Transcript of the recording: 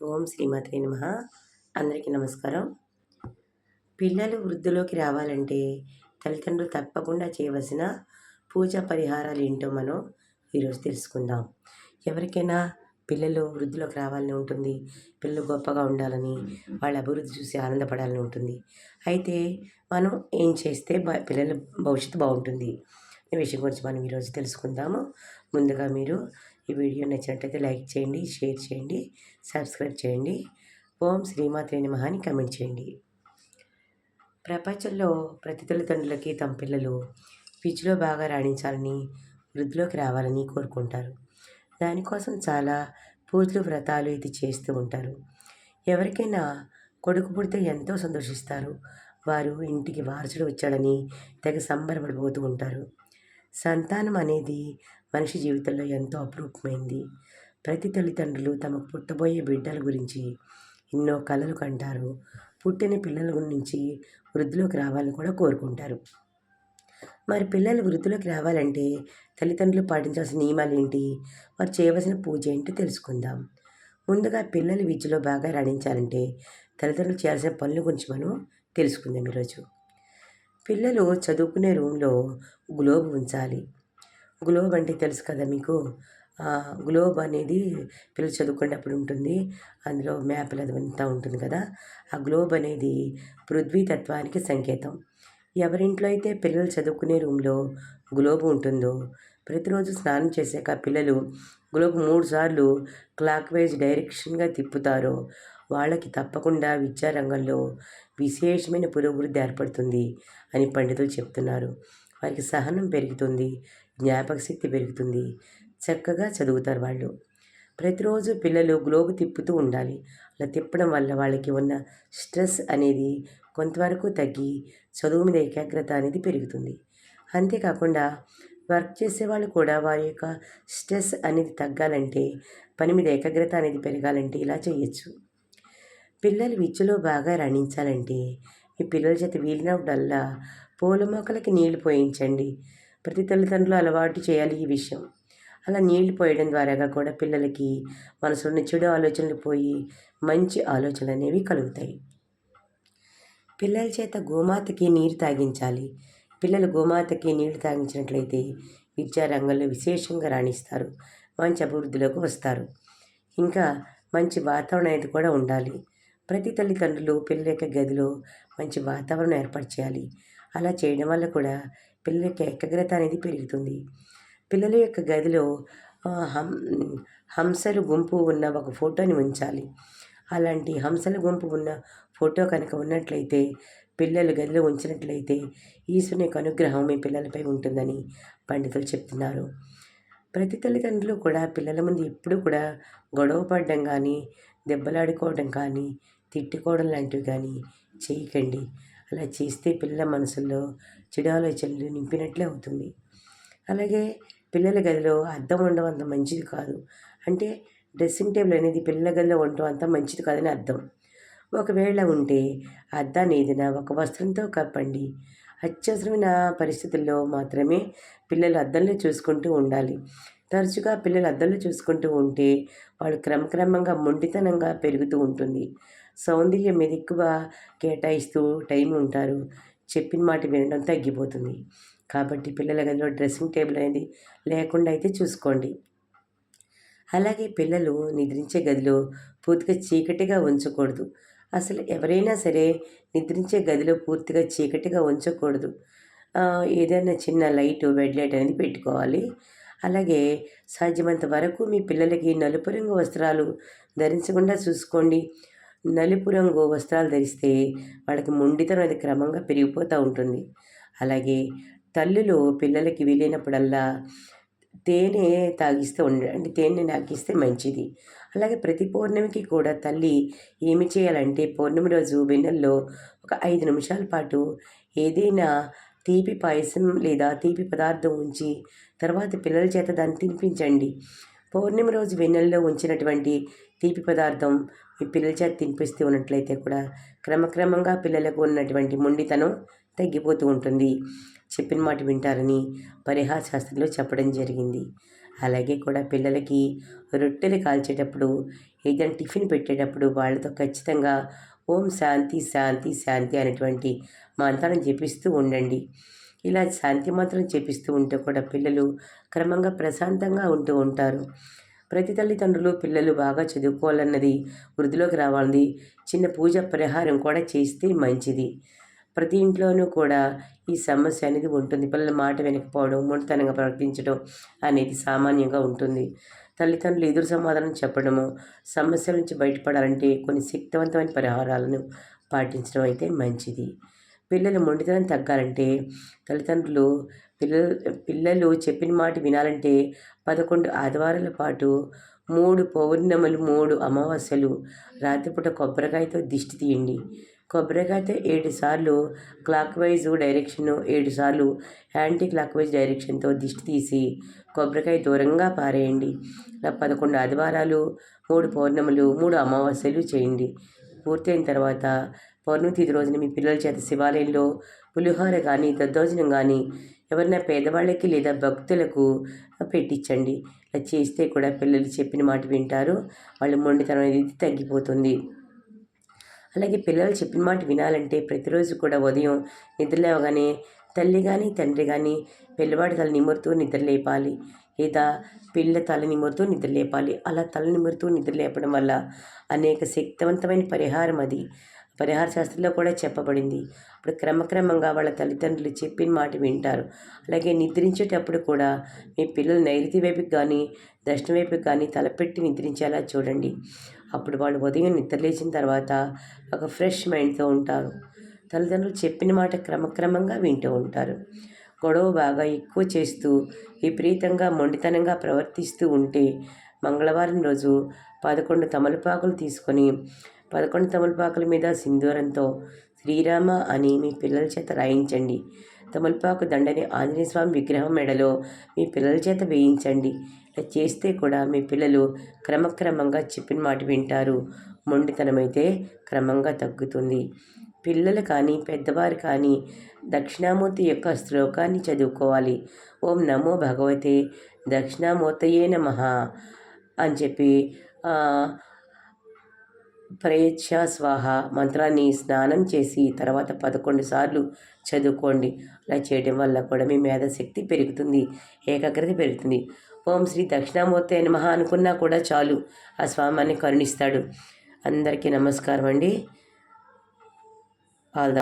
ఓం శ్రీమాతే నమ. అందరికీ నమస్కారం. పిల్లలు వృద్ధిలోకి రావాలంటే తల్లిదండ్రులు తప్పకుండా చేయవలసిన పూజా పరిహారాలు ఏంటో మనం ఈరోజు తెలుసుకుందాం. ఎవరికైనా పిల్లలు వృద్ధిలోకి రావాలని ఉంటుంది పిల్లలు గొప్పగా ఉండాలని వాళ్ళ అభివృద్ధి చూసి ఆనందపడాలని ఉంటుంది. అయితే మనం ఏం చేస్తే పిల్లల భవిష్యత్తు బాగుంటుంది? విషయం గురించి మనం ఈరోజు తెలుసుకుందాము. ముందుగా మీరు ఈ వీడియో నచ్చినట్లయితే లైక్ చేయండి షేర్ చేయండి సబ్స్క్రైబ్ చేయండి. ఓం శ్రీమాత్రే నమః అని కమెంట్ చేయండి. ప్రపంచంలో ప్రతి తల్లిదండ్రులకి తమ పిల్లలు పిచ్చిలో బాగా రాణించాలని వృద్ధిలోకి రావాలని కోరుకుంటారు. దానికోసం చాలా పూజలు వ్రతాలు ఇది చేస్తూ ఉంటారు. ఎవరికైనా కొడుకు పుడితే ఎంతో సంతోషిస్తారు. వారు ఇంటికి వారసుడు వచ్చాడని తెగ సంబరపడిపోతూ ఉంటారు. సంతానం అనేది మనిషి జీవితంలో ఎంతో అపురూపమైంది. ప్రతి తల్లిదండ్రులు తమకు పుట్టబోయే బిడ్డల గురించి ఎన్నో కలలు కంటారు. పుట్టిన పిల్లల గురించి వృద్ధిలోకి రావాలని కూడా కోరుకుంటారు. మరి పిల్లలు వృద్ధిలోకి రావాలంటే తల్లిదండ్రులు పాటించాల్సిన నియమాలు ఏంటి? వారు చేయవలసిన పూజ ఏంటి తెలుసుకుందాం. ముందుగా పిల్లలు విద్యలో బాగా రాణించాలంటే తల్లిదండ్రులు చేయాల్సిన పనుల గురించి మనం తెలుసుకుందాం ఈరోజు. పిల్లలు చదువుకునే రూమ్లో గ్లోబ్ ఉంచాలి. గ్లోబ్ అంటే తెలుసు కదా మీకు? గ్లోబ్ అనేది పిల్లలు చదువుకునేటప్పుడు ఉంటుంది. అందులో మ్యాప్లు అదంతా ఉంటుంది కదా? ఆ గ్లోబ్ అనేది పృథ్వీ తత్వానికి సంకేతం. ఎవరింట్లో అయితే పిల్లలు చదువుకునే రూమ్లో గ్లోబ్ ఉంటుందో ప్రతిరోజు స్నానం చేశాక పిల్లలు గ్లోబ్ మూడు సార్లు క్లాక్ వైజ్ డైరెక్షన్గా తిప్పుతారో వాళ్ళకి తప్పకుండా విద్యారంగంలో విశేషమైన పురోభివృద్ధి ఏర్పడుతుంది అని పండితులు చెప్తున్నారు. వారికి సహనం పెరుగుతుంది. జ్ఞాపక శక్తి పెరుగుతుంది. చక్కగా చదువుతారు వాళ్ళు. ప్రతిరోజు పిల్లలు గ్లోబు తిప్పుతూ ఉండాలి. అలా తిప్పడం వల్ల వాళ్ళకి ఉన్న స్ట్రెస్ అనేది కొంతవరకు తగ్గి చదువు మీద ఏకాగ్రత అనేది పెరుగుతుంది. అంతేకాకుండా వర్క్ చేసే వాళ్ళు కూడా వారి యొక్క స్ట్రెస్ అనేది తగ్గాలంటే పని మీద ఏకాగ్రత అనేది పెరగాలంటే ఇలా చేయొచ్చు. పిల్లలు విద్యలో బాగా రాణించాలంటే మీ పిల్లల చేత వీలినప్పుడల్లా పూల మొక్కలకి నీళ్ళు పోయించండి. ప్రతి తల్లిదండ్రులు అలవాటు చేయాలి ఈ విషయం. అలా నీళ్ళు పోయడం ద్వారాగా కూడా పిల్లలకి మనసులోని చెడు ఆలోచనలు పోయి మంచి ఆలోచనలు అనేవి కలుగుతాయి. పిల్లల చేత గోమాతకి నీరు తాగించాలి. పిల్లలు గోమాతకి నీళ్ళు తాగించినట్లయితే విద్యారంగంలో విశేషంగా రాణిస్తారు. మంచి అభివృద్ధిలోకి వస్తారు. ఇంకా మంచి వాతావరణం అనేది కూడా ఉండాలి. ప్రతి తల్లిదండ్రులు పిల్లల యొక్క గదిలో మంచి వాతావరణం ఏర్పాటు చేయాలి. అలా చేయడం వల్ల కూడా పిల్లల యొక్క ఏకాగ్రత అనేది పెరుగుతుంది. పిల్లల యొక్క గదిలో హం హంసలు గుంపు ఉన్న ఒక ఫోటోని ఉంచాలి. అలాంటి హంసల గుంపు ఉన్న ఫోటో కనుక ఉన్నట్లయితే పిల్లలు గదిలో ఉంచినట్లయితే ఈశ్వరుని యొక్క అనుగ్రహం మీ పిల్లలపై ఉంటుందని పండితులు చెప్తున్నారు. ప్రతి తల్లిదండ్రులు కూడా పిల్లల ముందు ఎప్పుడూ కూడా గొడవ పడడం కానీ దెబ్బలాడుకోవడం కానీ తిట్టుకోవడం లాంటివి కానీ చేయకండి. అలా చేస్తే పిల్లల మనసుల్లో చెడు ఆలోచనలు నింపినట్లే అవుతుంది. అలాగే పిల్లల గదిలో అద్దం ఉండడం అంత మంచిది కాదు. అంటే డ్రెస్సింగ్ టేబుల్ అనేది పిల్లల గదిలో ఉండటం అంత మంచిది కాదని అర్థం. ఒకవేళ ఉంటే అద్దాన్ని ఏదైనా ఒక వస్త్రంతో కప్పండి. అత్యవసరమైన పరిస్థితుల్లో మాత్రమే పిల్లలు అద్దంలో చూసుకుంటూ ఉండాలి. తరచుగా పిల్లలు అద్దంలో చూసుకుంటూ ఉంటే వాళ్ళు క్రమక్రమంగా మొండితనంగా పెరుగుతూ ఉంటుంది. సౌందర్యం మీద ఎక్కువ కేటాయిస్తూ టైం ఉంటారు. చెప్పిన మాట వినడం తగ్గిపోతుంది. కాబట్టి పిల్లల గదిలో డ్రెస్సింగ్ టేబుల్ అనేది లేకుండా అయితే చూసుకోండి. అలాగే పిల్లలు నిద్రించే గదిలో పూర్తిగా చీకటిగా ఉంచకూడదు. అసలు ఎవరైనా సరే నిద్రించే గదిలో పూర్తిగా చీకటిగా ఉంచకూడదు. ఏదైనా చిన్న లైట్ బెడ్ లైట్ అనేది పెట్టుకోవాలి. అలాగే సాధ్యమంత వరకు మీ పిల్లలకి నలుపు రంగు వస్త్రాలు ధరించకుండా చూసుకోండి. నలుపు రంగు వస్త్రాలు ధరిస్తే వాళ్ళకి మొండితనం అది క్రమంగా పెరిగిపోతూ ఉంటుంది. అలాగే తల్లులు పిల్లలకి వెళ్ళినప్పుడల్లా తేనె తాగిస్తూ ఉండ అంటే తేనె నాకిస్తే మంచిది. అలాగే ప్రతి పౌర్ణమికి కూడా తల్లి ఏమి చేయాలంటే పౌర్ణమి రోజు వెన్నెల్లో ఒక ఐదు నిమిషాల పాటు ఏదైనా తీపి పాయసం లేదా తీపి పదార్థం ఉంచి తర్వాత పిల్లల చేత దాన్ని తినిపించండి. పౌర్ణమి రోజు వెన్నెల్లో ఉంచినటువంటి తీపి పదార్థం ఈ పిల్లల చేత తినిపిస్తూ ఉన్నట్లయితే కూడా క్రమక్రమంగా పిల్లలకు ఉన్నటువంటి మొండితనం తగ్గిపోతూ ఉంటుంది. చెప్పిన మాట వింటారని పరిహార శాస్త్రంలో చెప్పడం జరిగింది. అలాగే కూడా పిల్లలకి రొట్టెలు కాల్చేటప్పుడు ఏదైనా టిఫిన్ పెట్టేటప్పుడు వాళ్ళతో ఖచ్చితంగా ఓం శాంతి శాంతి శాంతి అనేటువంటి మంత్రాన్ని జపిస్తూ ఉండండి. ఇలా శాంతి మంత్రం జపిస్తూ ఉంటే కూడా పిల్లలు క్రమంగా ప్రశాంతంగా ఉంటూ ఉంటారు. ప్రతి తల్లిదండ్రులు పిల్లలు బాగా చదువుకోవాలన్నది వృద్ధిలోకి రావాలన్నది చిన్న పూజ పరిహారం కూడా చేస్తే మంచిది. ప్రతి ఇంట్లోనూ కూడా ఈ సమస్య అనేది ఉంటుంది. పిల్లల మాట వినకపోవడం మొండితనంగా ప్రవర్తించడం అనేది సామాన్యంగా ఉంటుంది. తల్లిదండ్రులు ఎదురు సమాధానం చెప్పడము సమస్యల నుంచి బయటపడాలంటే కొన్ని శక్తివంతమైన పరిహారాలను పాటించడం అయితే మంచిది. పిల్లలు మొండితనం తగ్గాలంటే తల్లిదండ్రులు పిల్లలు పిల్లలు చెప్పిన మాట వినాలంటే పదకొండు ఆదివారాల పాటు మూడు పౌర్ణములు మూడు అమావాస్యలు రాత్రిపూట కొబ్బరికాయతో దిష్టి తీయండి. కొబ్బరికాయతో ఏడు సార్లు క్లాక్ వైజ్ డైరెక్షన్ ఏడు సార్లు యాంటీ క్లాక్ వైజ్ డైరెక్షన్తో దిష్టి తీసి కొబ్బరికాయ దూరంగా పారేయండి. ఇలా పదకొండు ఆదివారాలు మూడు పౌర్ణములు మూడు అమావాస్యలు చేయండి. పూర్తయిన తర్వాత పౌర్ణమి తిథి రోజున మీ పిల్లల చేత శివాలయంలో పులిహోర కానీ దద్దోజనం కానీ ఎవరైనా పేదవాళ్ళకి లేదా భక్తులకు పెట్టించండి. ఇలా చేస్తే కూడా పిల్లలు చెప్పిన మాట వింటారు. వాళ్ళ మొండితనం అనేది తగ్గిపోతుంది. అలాగే పిల్లలు చెప్పిన మాట వినాలంటే ప్రతిరోజు కూడా ఉదయం నిద్రలేవగానే తల్లి కానీ తండ్రి కానీ పిల్లవాడి తల నిమురుతూ నిద్రలేపాలి లేదా పిల్ల తల నిమురుతూ నిద్రలేపాలి అలా తల నిమురుతూ నిద్రలేపడం వల్ల అనేక శక్తివంతమైన పరిహారం అది. పరిహార శాస్త్రంలో కూడా చెప్పబడింది. అప్పుడు క్రమక్రమంగా వాళ్ళ తల్లిదండ్రులు చెప్పిన మాట వింటారు. అలాగే నిద్రించేటప్పుడు కూడా మీ పిల్లలు నైరుతి వైపుకి కానీ దక్షిణ వైపుకి కానీ తలపెట్టి నిద్రించేలా చూడండి. అప్పుడు వాళ్ళు ఉదయం నిద్రలేచిన తర్వాత ఒక ఫ్రెష్ మైండ్తో ఉంటారు. తల్లిదండ్రులు చెప్పిన మాట క్రమక్రమంగా వింటూ ఉంటారు. గొడవ బాగా ఎక్కువ చేస్తూ విపరీతంగా మొండితనంగా ప్రవర్తిస్తూ ఉంటే మంగళవారం రోజు పదకొండు తమలపాకులు తీసుకొని పదకొండు తమలపాకుల మీద సింధూరంతో శ్రీరామ అని మీ పిల్లల చేత రాయించండి. తమలపాకు దండని ఆంజనేయ స్వామి విగ్రహం మెడలో మీ పిల్లల చేత వేయించండి. ఇలా చేస్తే కూడా మీ పిల్లలు క్రమక్రమంగా చెప్పిన మాట వింటారు. మొండితనమైతే క్రమంగా తగ్గుతుంది. పిల్లలు కానీ పెద్దవారు కానీ దక్షిణామూర్తి యొక్క శ్లోకాన్ని చదువుకోవాలి. ఓం నమో భగవతే దక్షిణామూర్తయే నమ అని చెప్పి ప్రయచ్ఛ స్వాహ మంత్రాన్ని స్నానం చేసి తర్వాత పదకొండు సార్లు చదువుకోండి. అలా చేయడం వల్ల కూడా మీ మేధశక్తి పెరుగుతుంది ఏకాగ్రత పెరుగుతుంది. ఓం శ్రీ దక్షిణామూర్తి నమః అనుకున్నా కూడా చాలు ఆ స్వామిని కరుణిస్తాడు. అందరికీ నమస్కారం అండి. ఆల్